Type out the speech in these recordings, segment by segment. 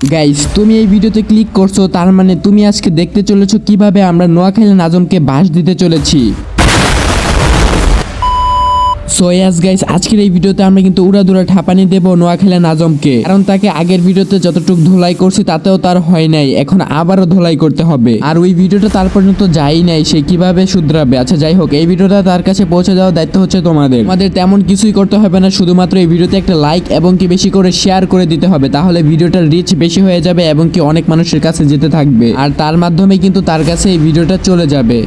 Guys তুমি এই ভিডিওতে ক্লিক করছ, তার মানে তুমি আজকে দেখতে চলেছো কীভাবে আমরা নোয়াখালী নাজমকে বাস দিতে চলেছি। সো ইয়াস গাইস আজকের এই ভিডিওতে আমরা কিন্তু উড়াদুরা ঠাপানি দেব নোয়াখালী নাজমকে। কারণ তাকে আগের ভিডিওতে যতটুকু ধোলাই করছি, তাতেও তার হয় নাই। এখন আবারও ধোলাই করতে হবে। আর ওই ভিডিওটা তার পর্যন্ত যাই নাই, সে কীভাবে শুধরাবে? আচ্ছা যাই হোক, এই ভিডিওটা তার কাছে পৌঁছে দেওয়ার দায়িত্ব হচ্ছে তোমাদের। তোমাদের তেমন কিছুই করতে হবে না, শুধুমাত্র এই ভিডিওতে একটা লাইক এবং কি বেশি করে শেয়ার করে দিতে হবে, তাহলে ভিডিওটার রিচ বেশি হয়ে যাবে এবং কি অনেক মানুষের কাছে যেতে থাকবে। আর তার মাধ্যমে কিন্তু তার কাছে এই ভিডিওটা চলে যাবে।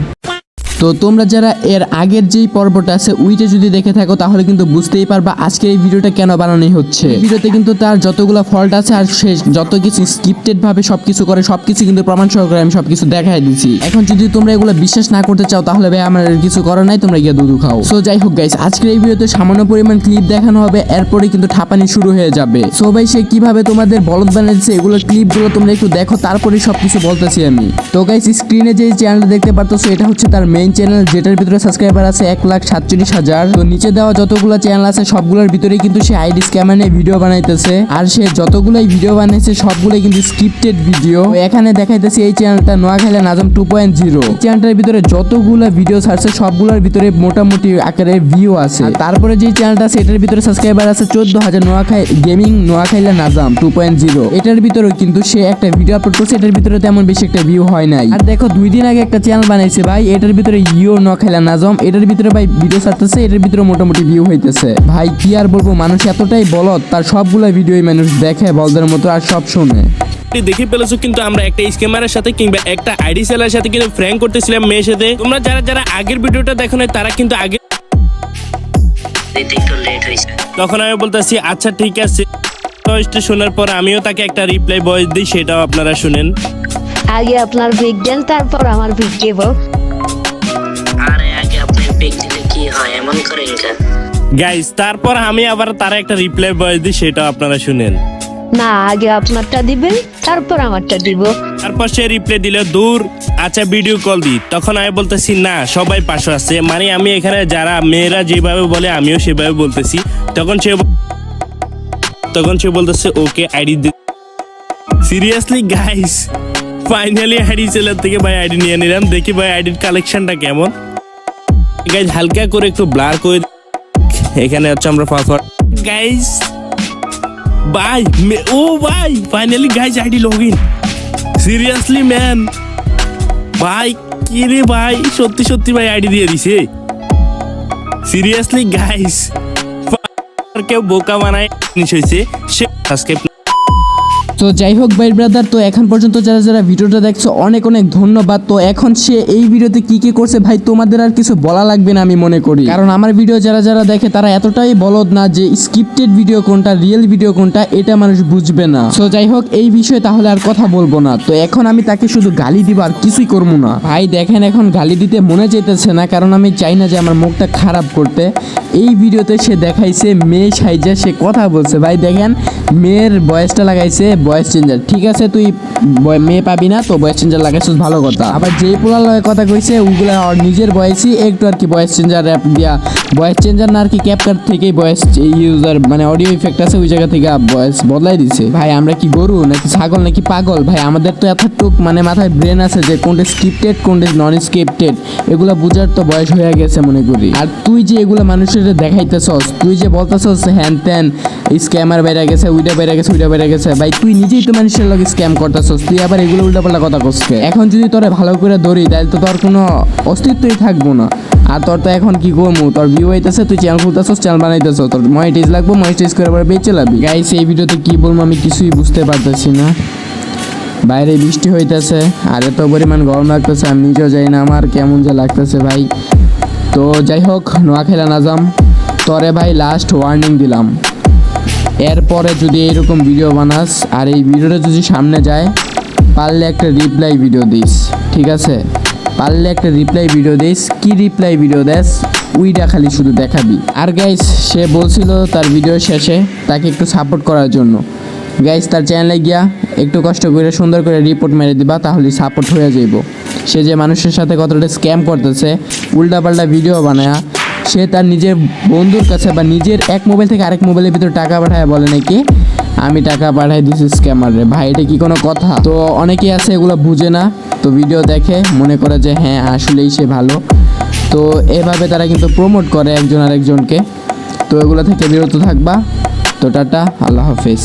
তো তোমরা যারা এর আগের যেই পর্বটা আছে উইটে যদি দেখে থাকো, তাহলে কিন্তু বুঝতেই পারবা আজকে এই ভিডিওটা কেন বানানো হচ্ছে। ভিডিওতে কিন্তু তার যতগুলো ফল্ট আছে আর সে যত কিছু স্ক্রিপ্টেড ভাবে সবকিছু করে, সবকিছু কিন্তু প্রমাণ সহকারে আমি সবকিছু দেখাই দিচ্ছি এখন যদি তোমরা এগুলো বিশ্বাস না করতে চাও, তাহলে ভাই আমার কিছু করার নাই, তোমরা গিয়ে দুধু খাও। সো যাই হোক গাইস আজকের এই ভিডিওতে সামান্য পরিমাণ ক্লিপ দেখানো হবে এরপরে কিন্তু ঠাপানি শুরু হয়ে যাবে। সো ভাই, সে কীভাবে তোমাদের বলদ বানিয়েছে, এগুলো ক্লিপগুলো তোমরা একটু দেখো তারপরে সবকিছু বলতেছি আমি। তো গাইস স্ক্রিনে যে চ্যানেলটা দেখতে পারতেছো, এটা হচ্ছে তার মেইন চ্যানেল যেটার ভিতরে সাবস্ক্রাইবার আছে এক লাখ সাতচল্লিশ হাজার। তো নিচে দেওয়া যতগুলো চ্যানেল আছে, সবগুলোর ভিতরে কিন্তু সে আইডি স্ক্যামার নিয়ে ভিডিও বানাইতেছে। আর সে যতগুলোই ভিডিও বানাইছে, সবগুলোই কিন্তু স্ক্রিপ্টেড ভিডিও এখানে দেখাইতেছে এই চ্যানেলটা Noakhali Nazam two point zero চ্যানেলটার ভিতরে যতগুলো ভিডিও ছাড়ছে, সবগুলোর ভিতরে মোটামুটি আকারে ভিউ আছে। তারপরে যে চ্যানেলটা এটার ভিতরে সাবস্ক্রাইবার আছে চোদ্দ হাজার নোয়াখাই গেমিং নোয়াখাইলা নাজাম টু পয়েন্ট জিরো এটার ভিতরেও কিন্তু সে একটা ভিডিও আপলোড করছে, এটার ভিতরে তেমন বেশি একটা ভিউ হয় নাই। আর দেখো, দুই দিন আগে একটা চ্যানেল বানাইছে ভাই, এটার ভিতরে ইও নোয়াখাইলা নাজম এটার ভিতরে ভাই ভিডিও ছাড়তেছে এটার ভিতরে মোটামুটি ভিউ হইতেছে। ভাই কি আর বলব মানুষ এতটাই বলদ তার সবগুলো ভিডিওই মানুষ দেখে বলদের মতো আর সব শোনে। আপনি দেখে ফেলেছো কিন্তু আমরা একটা স্ক্যামারের সাথে কিংবা একটা আইডি সেলার সাথে কিন্তু ফ্র্যাঙ্ক করতেছিলাম মেয়ের সাথে। তোমরা যারা যারা আগের ভিডিওটা দেখো না তারা কিন্তু আগে তখন আমি বলতেছি আচ্ছা ঠিক আছে। ভয়েসটা শোনার পর আমিও তাকে একটা রিপ্লাই ভয়েস দিই সেটাও আপনারা শুনেন। আগে আপনার দেন তারপর আমার পিক এমন করেন কেন গাইস তারপর আমি আবার তার একটা রিপ্লাই ভয়েস দিই সেটাও আপনারা শুনেন। না আগে আপনারটা দিবেন তারপর আমারটা দিব। তারপর সে রিপ্লাই দিল দূর আচ্ছা ভিডিও কল দি তখন আমি বলতেছি না সবাই পাশে আছে। মানে আমি এখানে যারা মেয়েরা যেভাবে বলে আমিও সেভাবে বলতেছি। তখন সে তখন সে বলতেছে okay ID seriously guys finally ID seller থেকে ভাই আইডি নিয়ে নিলাম। দেখি ভাই আইডির কালেকশনটা কেমন। গাইজ হালকা করে একটু ব্লার করে এখানে হচ্ছে আমরা পাসওয়ার্ড গাইস ভাই মে- ও ভাই finally guys ID log in seriously man ভাই কি রে ভাই সত্যি সত্যি ভাই আইডি দিয়ে দিছে। সিরিয়াসলি গাইস কেউ বোকা বানায় জিনিস হয়েছে সে সাবস্ক্রাইব তো যাই হোক, ভাই ব্রাদার তো এখন পর্যন্ত যারা যারা ভিডিওটা দেখছ, অনেক অনেক ধন্যবাদ। তো এখন সে এই ভিডিওতে কি কি করছে, ভাই তোমাদের আর কিছু বলা লাগবে না আমি মনে করি। কারণ আমার ভিডিও যারা যারা দেখে, তারা এতটাই বলদ না যে স্ক্রিপ্টেড ভিডিও কোনটা রিয়েল ভিডিও কোনটা, এটা মানুষ বুঝবে না। তো যাই হোক, এই বিষয়ে তাহলে আর কথা বলব না। তো এখন আমি তাকে শুধু গালি দিব, আর কিছুই করব না। ভাই দেখেন, এখন গালি দিতে মনে যেতেছে না, কারণ আমি চাই না যে আমার মুখটা খারাপ করতে। এই ভিডিওতে সে দেখাইছে, মেয়ে সাইজা সে কথা বলছে। ভাই দেখেন, মেয়ের বয়সটা লাগাইছে বয়স চেঞ্জার ঠিক আছে, তুই মেয়ে পাবি না, তো বয়স চেঞ্জার লাগাইছিস, ভালো কথা। আবার যেই পোলার লগে কথা কইছে ওগুলা নিজের বয়সই একটু আর কি বয়স চেঞ্জার অ্যাপ দিয়া। বয়স চেঞ্জার না আর কি ক্যাপকাট থেকেই বয়স ইউজার মানে অডিও ইফেক্ট আছে, ওই জায়গা থেকে বয়স বদলাই দিছে। ভাই, আমরা কি গরু, নাকি ছাগল, নাকি পাগল? ভাই, আমাদের তো এতটুক মানে মাথায় ব্রেন আছে যে কোনটা স্ক্রিপ্টেড কোনটা নন স্ক্রিপ্টেড এগুলা বুঝার তো বয়স হয়ে গেছে, মনে করি। আর তুই যে এগুলা মানুষের দেখাইতেছস, তুই যে বলতেছস হ্যান ত্যান স্ক্যামার বেড়ে গেছে উইটা বেড়ে গেছে উইটা বেড়ে গেছে, ভাই, তুই নিজেই তো মানুষের লগে স্ক্যাম করতেছস। তুই আবার এগুলো উল্টাপাল্টা কথা কসকে। এখন যদি তোরে ভালো করে ধরি, তাহলে তো তোর কোনো অস্তিত্বই থাকব না। আর তোর তো এখন কি করব তোর ভিউ হইতেছে তুই চ্যানেল খুলতেছস চ্যানেল বানাইতেছস। তোর মনিটাইজ লাগবো মনিটাইজ করে পরে বেঁচে লাবি। গাইস এই ভিডিওতে কি বলব আমি কিছুই বুঝতে পারতেছি না। বাইরে বৃষ্টি হইতেছে, আর এত পরিমাণ গরম লাগতেছে, আমি নিজেও যাই না আমার কেমন যে লাগতেছে ভাই। তো যাই হোক নোয়াখেলা নাজাম তরে ভাই লাস্ট ওয়ার্নিং দিলাম। এরপরে যদি এরকম ভিডিও বানাস, আর এই ভিডিওটা যদি সামনে যায়, পারলে একটা রিপ্লাই ভিডিও দিস, ঠিক আছে? পারলে একটা রিপ্লাই ভিডিও দিস, কি রিপ্লাই ভিডিও দেস? উইটা খালি শুধু দেখাবি। আর গাইস সে বলছিল তার ভিডিও শেষে তাকে একটু সাপোর্ট করার জন্য। গাইস তার চ্যানেলে গিয়া একটু কষ্ট করে, সুন্দর করে রিপোর্ট মেরে দিবা তাহলে সাপোর্ট হয়ে যাইব। সে যে মানুষের সাথে কতটা স্ক্যাম করতেছে, উল্টাপাল্টা ভিডিও বানায়া সে তার নিজের বন্ধুর কাছে বা নিজের এক মোবাইল থেকে আরেক মোবাইলের ভিতরে টাকা পাঠায় বলে নাকি, আমি টাকা পাঠাই দিছি স্ক্যামারে ভাই, এটা কি কোনো কথা? তো অনেকেই আছে, এগুলো বুঝে না। তো ভিডিও দেখে মনে করে যে হ্যাঁ আসলেই সে ভালো। তো এভাবে তারা কিন্তু প্রমোট করে একজন আরেকজনকে। তো এগুলো থেকে বিরত থাকবা। তো টাটা, আল্লাহ হাফেজ।